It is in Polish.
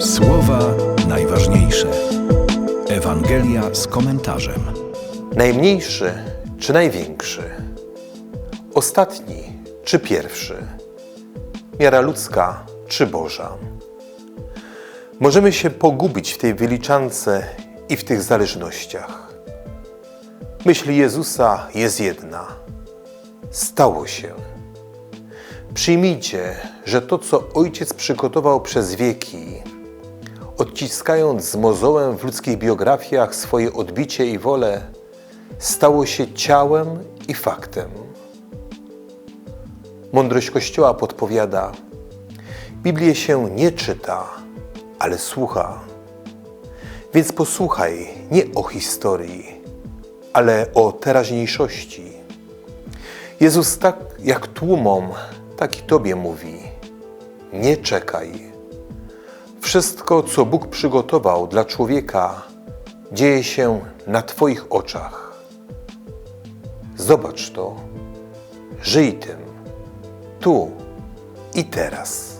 Słowa najważniejsze. Ewangelia z komentarzem. Najmniejszy czy największy? Ostatni czy pierwszy? Miara ludzka czy Boża? Możemy się pogubić w tej wyliczance i w tych zależnościach. Myśl Jezusa jest jedna. Stało się. Przyjmijcie, że to, co Ojciec przygotował przez wieki, odciskając z mozołem w ludzkich biografiach swoje odbicie i wolę, stało się ciałem i faktem. Mądrość Kościoła podpowiada: Biblię się nie czyta, ale słucha. Więc posłuchaj nie o historii, ale o teraźniejszości. Jezus tak jak tłumom, tak i Tobie mówi: Nie czekaj. Wszystko, co Bóg przygotował dla człowieka, dzieje się na Twoich oczach. Zobacz to, żyj tym, tu i teraz.